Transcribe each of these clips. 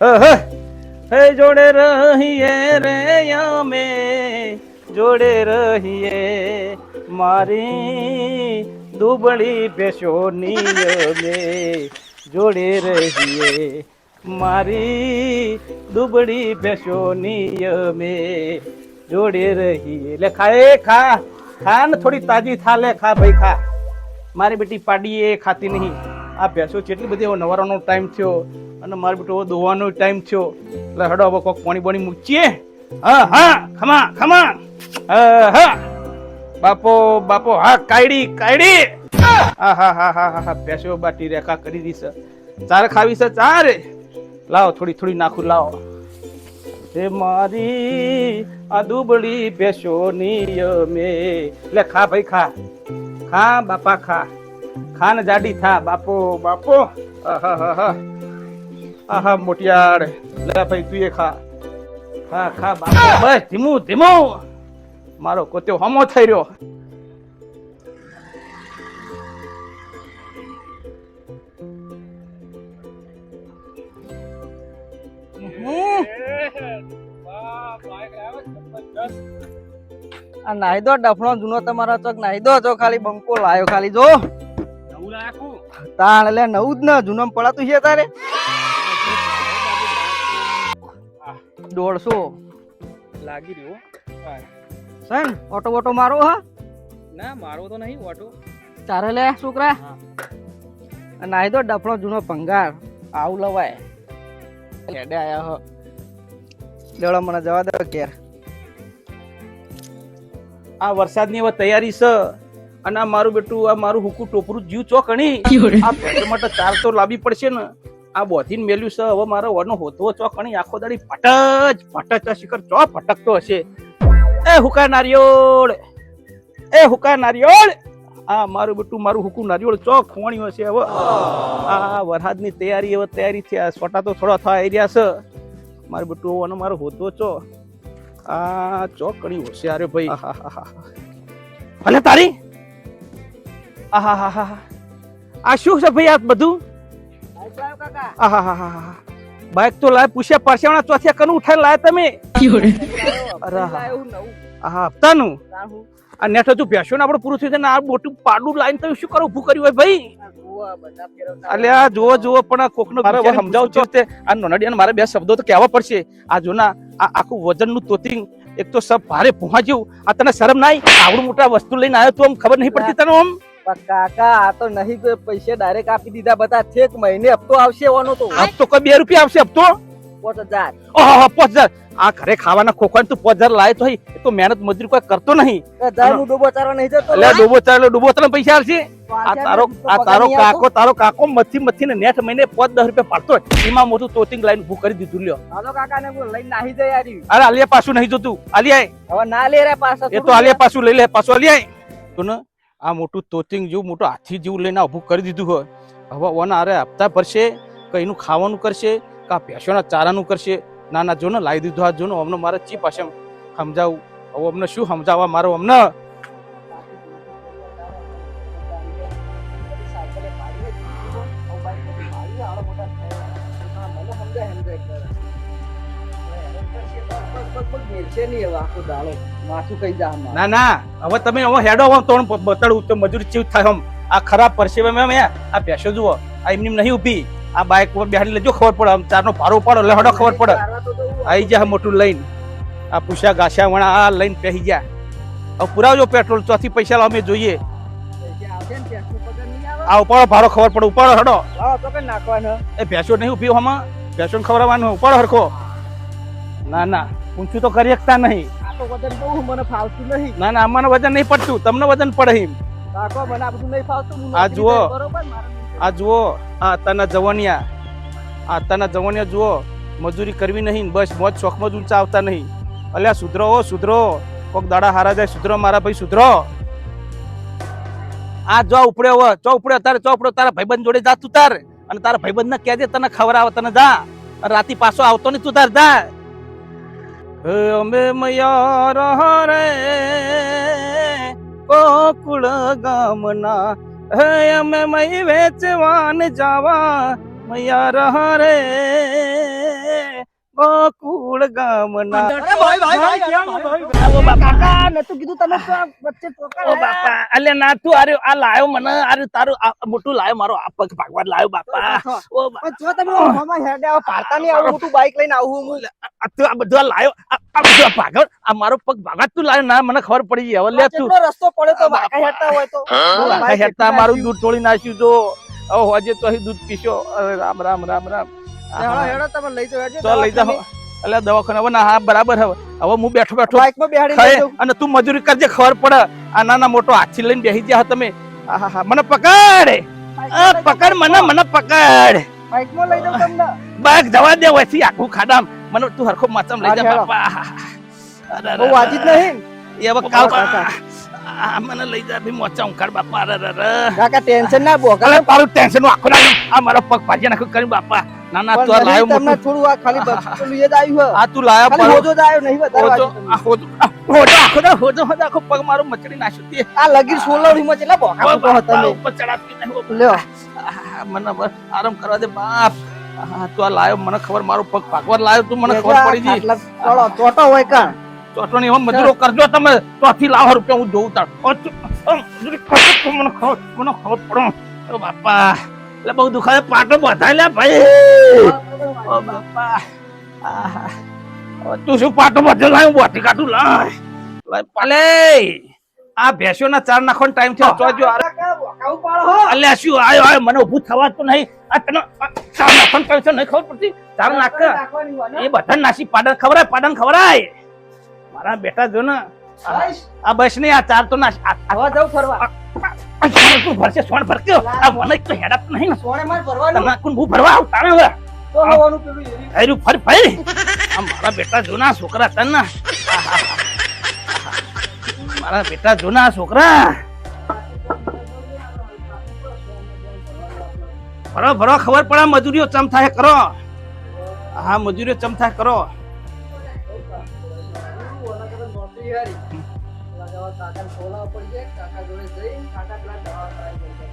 હે જોડે રહીએ રે અમે જોડે રહીએ મારી દુબળી પેશોની અમે જોડે રહીએ મારી દુબળી પેશોની અમે જોડે રહીએ. લે ખા, એ ખા ખા ને થોડી તાજી થા, લે ખા ભાઈ, ખા. મારી બેટી પાડી એ ખાતી નહીં. આ ભેંસો કેટલી બધી નવારાનો ટાઈમ થયો. અને મારે બેટો દોવાનો ટાઈમ થયો. એટલે હડો હવે કોક પાણી પાણી મૂકીએ. હા હા, ખમા ખમા. હા હા. બાપો બાપો, હા, કાયડી કાયડી. હા હા હા હા હા હા, ભેંસો બાટી રેખા કરી દીશ ચાર ખાવી છે, ચાર. લાવો, થોડી થોડી નાખું, લાવો. હે મારી આ દુબળી ભેંસોની અમે. લે, ખા ભાઈ, ખા. ખા, બાપા, ખા. ખા ને જાડી થા, બાપો બાપો. આહાહાહા. આહા મોટિયાળ લે ભાઈ તું એ ખા. ખા ખા બસ ધીમું ધીમું. મારો કોત્યો હમો થઈ રહ્યો. આ નાહી દો ડફણો જૂનો તમારો ચોક. નાહી દો જો ખાલી બંકો લાયો ખાલી જો. નવું લાખું. તાણ એટલે નવું જ ના જૂનો પડાતું છે તારે. દોઢસો. લાગી રહ્યો. છે ઓટો ઓટો મારો હા. ના મારો તો નહીં ઓટો. ચારે લે છોકરા. આ નાહી ડફણો જૂનો ભંગાર. આવું લવાય. લેડે આયા હો. લેવડો મને જવા દે ઘેર. આ વરસાદની હવે તૈયારી છે. અને આ મારું બેટું આ મારું હુકુ ટોપરું જીવ ચોકણી આ માટે ચાર તો લાવી પડશે ને. આ બોધીન મેલ્યું છે. હવે મારો વનો હોતો ચોકણી આખો દાડી ફટજ ફટજ શિખર ચો ફટકતો હશે. એ હુકા નારિયોળ, એ હુકા નારિયોળ. આ મારું બેટું, મારું હુકું નારિયોળ ચો ખોણ્યું હશે હવે. આ વરસાદની તૈયારી, હવે તૈયારી થયા છોટા તો થોડા આવી રહ્યા છે. મારું બેટું હોવાનો મારો હોતો ચો આ ચોકડી હોશિયાર ભાઈ. ભલે તારી. આહા હા હા. આ શું છે ભાઈ આ બધું? આહાહાહા. બાઈક તો લાય પૂછ્યા પરસેવણા ચોથિયા કનું ઉઠાઈને લાય તમે. અરે હા. આહા હપ્તાનું આ નેઠો તું ભેંસો ને આપણે પૂરું થયું છે ને આ મોટું પાડું લાઈન તમે શું કરો ઊભું કર્યું હોય ભાઈ? અલ્યા જુઓ જુઓ પણ આ કોકનો મારે સમજાવું છું તે આ નોનડિયાને મારે બે શબ્દો તો કહેવા પડશે. આ જોના આ આખું વજનનું તોતિંગ એક તો સબ ભારે પહોંચ્યું આ તને શરમ નાઈ આવડું મોટા વસ્તુ લઈને આવ્યો તો આમ ખબર નહીં પડતી તને આમ? કાકા આ તો નહીં પૈસા ડાયરેક્ટ આપી દીધા બધા. છેક મહિને હપ્તો આવશે એવાનો તો. હપ્તો કોઈ બે રૂપિયા આવશે હપ્તો? પાંચ હજાર. ઓહો પાંચ હજાર. આ ઘરે ખાવાના ખોખા તું પાંચ હજાર લાય તો એ તો મહેનત મજૂરી કોઈ કરતો નહીં. હજારનું ડૂબો ચારો નહીં જતો. એટલે ડૂબો ચાલે ડૂબો તને પૈસા આવશે. આ તારો આ તારો કાકો તારો કાકો મથી મથી ને નેઠ મહિને પાંચ દસ રૂપિયા પાડતો એમાં મોટું તોતિંગ લાઈન ભૂ કરી દીધું લ્યો. હાલો કાકા ને લઈને નાહી જાય યારી અરે આલિયા પાછું નહીં જોતું. આલિયા હવે ના લે રે પાછું એ તો આલિયા પાછું લઈ લે પાછું આલિયા તો ને આ મોટું તોતિંગ જેવું મોટું હાથી જેવું લઈને ઊભું કરી દીધું હોય. હવે ઓના આરે હપ્તા ભરશે કઈનું ખાવાનું કરશે, કા ભેંસોના ચારાનું કરશે. ના ના જો ને લાવી દીધું આ જો ને અમને મારે ચી પાસે સમજાવું? હવે અમને શું સમજાવવા મારો અમને? માથું કઈ જા ના ના હવે તમે હવે હેડો હવે તો બતાડું તો મજૂરી ચીવ થાય આમ. આ ખરાબ પરસે મેમ આ ભેંસો જુઓ આ એમની નહીં ઊભી. આ બાઇક ઉપર બેહાડી લેજો ખબર પડે. આમ ચારનો પારો પાડો એટલે હડો ખબર પડે. આવી જા મોટું લઈને. આ પૂછ્યા ગાછા વણા આ લઈને પહેરી ગયા હવે પુરાવજો પેટ્રોલ ચોથી પૈસા લાવ અમે જોઈએ? આ ઉપાડો ભારો ખબર પડે ઉપાડો હડો. નાખવાનો? એ ભેંસો નહીં ઊભી હમાં ભેંસો ખવડાવવાનું ઉપાડો હરખો. ના ના. ઊંચું તો કરી શકતા નહીં. આ તો વજન બહુ મને ફાવતું નહીં. ના ના અમને વજન નહીં પડતું. તમને વજન પડે એમ. કાકો મને આ બધું નહીં ફાવતું. આ જુઓ. આ જુઓ આ તના જવાનિયા. આ તના જવાનિયા જુઓ. મજૂરી કરવી નહીં બસ મોજ શોખમાં જ ઊંચા આવતા નહીં. અલ્યા સુધરો સુધરો. કોક દાડા હારા જાય સુધરો મારા ભાઈ સુધરો. આ જો ઉપડ્યો હો ચો ઉપડ્યો તારે ચો ઉપડ્યો તારા ભાઈબંધ જોડે જા તું તાર. અને તારા ભાઈબંધ ને કહેજે તને ખબર આવે તને જા. રાતી પાછો આવતો નહીં તું તાર જા. અમે મૈયા રહા રે ગોકુળ ગામના. હે અમે મય વેચવાન જાવા. મયા રહા ગોળ ગામના. કાકા કીધું તમે આ વચ્ચે ઓ બાપા અલ્યા ના તું આરે આ લાયો મને આરે તારું મોટું લાયો મારો આ પગ ભાગવા લાયો બાપા. ઓ જો તમે મામા હેડે આવો પાડતા નહીં આવું મોટું બાઈક લઈને આવું હું. આ તું આ બધું લાયો આ બધું ભાગવ આ મારો પગ ભાગવા તું લાયો ના મને ખબર પડી ગઈ હવે લે તું. રસ્તો પડે તો વાંકા હેડતા હોય તો. આખા હેઠતા મારું દૂધ તોડી નાખ્યું તો હવે હોજે તો અહીં દૂધ પીશો. રામ રામ રામ રામ. હેડો હેડો તમે લઈ જાઓ તો લઈ જાઓ. એટલે દવાખાને હવે ના હા બરાબર હવે. હવે હું બેઠો બેઠો બેહાડી અને તું મજૂરી કરજે ખબર પડે. આ નાના મોટો હાથી લઈને બેસી ગયા તમે. મને પકડ. પકડ મને મને પકડ. લઈ તમને. બાઈક જવા દે વચ્ચે આખું ખાડામ. મને તું હરખો માથામ લઈ જા બાપા. બહુ વાજી નહીં. એ હવે કાવ. મને લઈ જા ભી મોચા ઉખાડ બાપા. અરે, અરે. કાકા ટેન્શન ના બોકા તારું ટેન્શન આખો ના આ મારો પગ ભાજી નાખું કરી બાપા. ના ના તું લાયો તમને થોડું આ ખાલી બચેલું એ જ આવ્યું. આ તું લાયો પર હોજો જ આવ્યો નહીં વધારે હોજો હોજો હોજો હોજો હોજો આખો પગ મારો મચડી નાખ્યો તે. આ લગીર સોલવડીમાં કેટલા બોકા ઓ હતા લે ઉપર ચડાવતી નહીં, લ્યો. મને બસ આરામ કરવા દે બાપ. તું આ લાયો મને ખબર મારો પગ ભાગવા લાયો તું મને ખબર પડી ગઈ. ચલો ચોટો હોય કાં ચોટો ની મજૂરો કરજો તમે ચોથી લાખ રૂપિયા હું જોઉં તાર. તું- તો મને ખબર મને ખબર પડો. ઓ બાપા. એટલે બહુ દુખાય. પાટો બધાય લે ભાઈ ઓ બાપા. તું શું પાટો બધો લાય બોટી કાઢું લાય. લાય પાલે. આ ભેંસોના ચાર નાખવાનો ટાઈમ થયો. ચોજો. અલ્યા શું? આયો આયો મને ઊભું તો નહીં. આ તને ચાર નાખવાનું ટાઈમ છે નહીં ખબર પડતી? ચાર નાખ. ને. એ બધા નાસી પાડન ખવરાય પાડન ખવરાય મારા બેટા જો ને આ- બસ, નહીં આ ચાર તો નાશ આવા જાવ ફરવા. સોણ તું ભરશે સોણ ભરક્યો આ મને તો હેડા નહીં. સોણે માર ભરવાનું. તમે કોણ હું ભરવા આવ તારે હવે. તો હવાનું પેલું એરી ફર ફરી. આ મારા બેટા જોના છોકરા તન. મારા બેટા જોના છોકરા. ભરો ભરો ખબર પડે મજૂરીઓ ચમ થાય કરો. હા મજૂરીઓ ચમ થાય કરો. કાકાને બોલાવવા પડશે. કાકા જોડે જઈ, કાકા પેલા દવા કરાવી દેશે.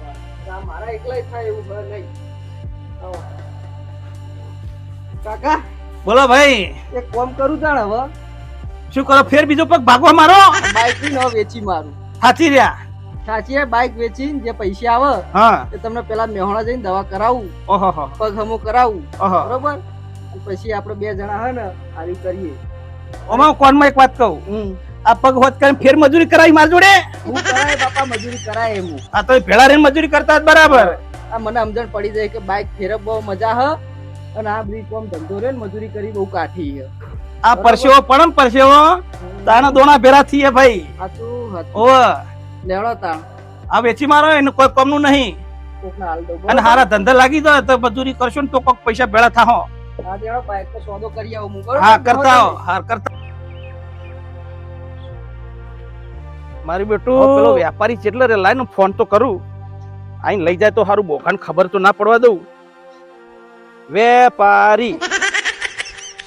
આ મારા એકલાય થાય એવું બને નહીં. કાકા બોલો ભાઈ. એક કોમ કરું જાણ હવે. શું કરો ફેર બીજો પગ ભાગવા મારો? બાઈકની વેચી મારું. સાચી રહ્યા. સાચી બાઈક વેચીને જે પૈસા આવે હા. એ તમને પેલા મેહોણા જઈને દવા કરાવું. ઓહો પગ હમો કરાવું. બરોબર? પછી આપણે બે જણા હે ને આવી કરીએ. ઓમાં કોનમાં એક વાત કહું? આ પગ હોત કરીને ફેર મજૂરી કરાવી માર જોડે? હું કરાય બાપા મજૂરી કરાય એમ આ તો ભેળા રહીને મજૂરી કરતા બરાબર. આ મને સમજણ પડી જાય કે બાઈક ફેરવ બહુ મજા હ અને આ બધી કોમ ધંધો રે મજૂરી કરી બહુ કાઠી હે આ પરસેવો પડમ પરસેવો તાના દોણા ભેરા થઈએ ભાઈ. સાચું હતું ઓ લેવડો તા. આ વેચી મારો એનું કોઈ કમનું નહીં. અને હારા ધંધા લાગી જાય તો મજૂરી કરશો ને તો કોક પૈસા ભેળા થાહો. હા લેવડો બાઈક તો સોદો કરી આવું હું બરોબર? હા કરતા હો હાર કરતા મારી બેટું પેલો વેપારી જેટલો રે લાઈન ફોન તો કરું. આઈને લઈ જાય તો સારું બોખાને ખબર તો ના પડવા દઉં. વેપારી.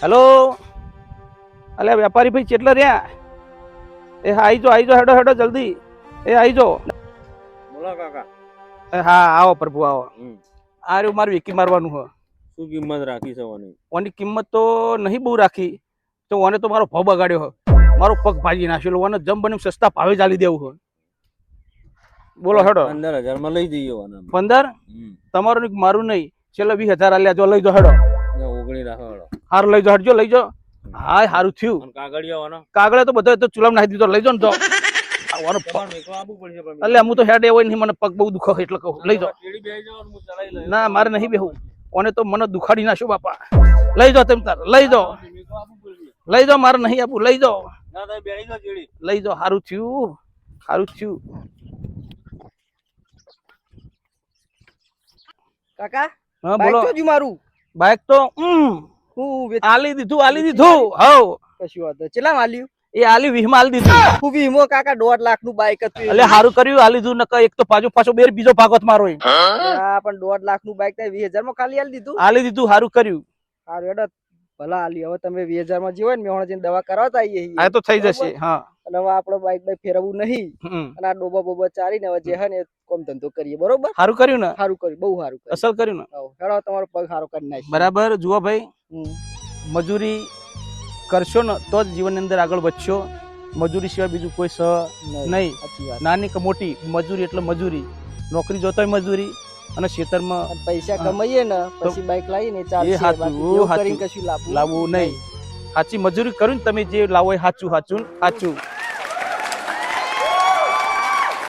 હેલો? અલે વેપારી ભાઈ ચેટલા રહ્યા એ હા આઈ જો આઈ જો હેડો હેડો જલ્દી. એ આઈ જો બોલો કાકા. એ હા આવો પ્રભુ આવો. આ રહ્યું મારું વેકી મારવાનું હો. શું કિંમત રાખી છે ઓની? ઓની કિંમત તો નહીં બહુ રાખી. તો ઓને તો મારો ભાવ બગાડ્યો મારો પગ ભાજી નાખેલો ઓને જમ બને સસ્તા ભાવે ચાલી દેવું હો. બોલો હેડો. પંદર હજારમાં લઈ જઈએ ઓને પંદર? તમારું નહીં મારું નહીં. છેલ્લે વીસ હજાર આલ્યા. જો લઈ જો હેડો. ઓગણી રાખો હેડો. હાર લઈ જો હટજો લઈ જો. હા સારું થયું. કાગળિયા ઓના? કાગળે તો બધા તો ચૂલામ નાખી દીધો. લઈ જો ને તો એટલે હું તો હેડ એવો નહીં મને પગ બહુ દુખો એટલે કહું. લઈ જાઓ. ના મારે નહીં બેહું ઓને તો મને દુખાડી નાખ્યો બાપા. લઈ જાઓ તેમ તાર લઈ જાઓ. લઈ જાઓ મારે નહીં આપવું લઈ જાઓ. લઈ જાઓ સારું થયું સારું થયું. કાકા હા બોલો. તો મારું. બાઈક તો હું આલી દીધું આલી દીધું. હવ. કશું વાત નહીં. આલ્યું માલ્યું? એ આલી વીહમાં આલી દીધું. હું. વીમો કાકા દોઢ લાખનું બાઈક હતું એટલે સારું કર્યું આલી દીધું નકર એક તો પાછો પાછો બે બીજો ભાગવત મારો હા? પણ દોઢ લાખનું બાઈક વીસ હજારમાં ખાલી આલી દીધું. આલી દીધું સારું કર્યું. સારું હેડો ભલા આલી. હવે તમે વીસ હજારમાં જીવો ને મેં જઈને દવા કરાવતા આવીએ આ તો થઈ જશે હા. અને હવે આપણો બાઈક બાઈક ફેરવવું નહીં. અને આ ડોબા બોબા ચાલીને હવે જે હે ને કોમ ધંધો કરીએ બરોબર? સારું કર્યું ને? સારું કર્યું બહુ સારું કર્યું. અસલ કર્યું ને? હેડો તમારો પગ સારો કરી નાખ બરાબર જુઓ ભાઈ. મજૂરી કરશો ને તો જ જીવનની અંદર આગળ વધશો. મજૂરી સિવાય બીજું કોઈ સ નહીં. નાની કે મોટી મજૂરી એટલે મજૂરી. નોકરી જોતોય મજૂરી અને ખેતરમાં પૈસા કમાઈએ ને પછી બાઈક લાવીને ચાલશે. કરીને કશું લાવવું નહીં. સાચી મજૂરી કર્યું ને તમે જે લાવો એ સાચું સાચું સાચું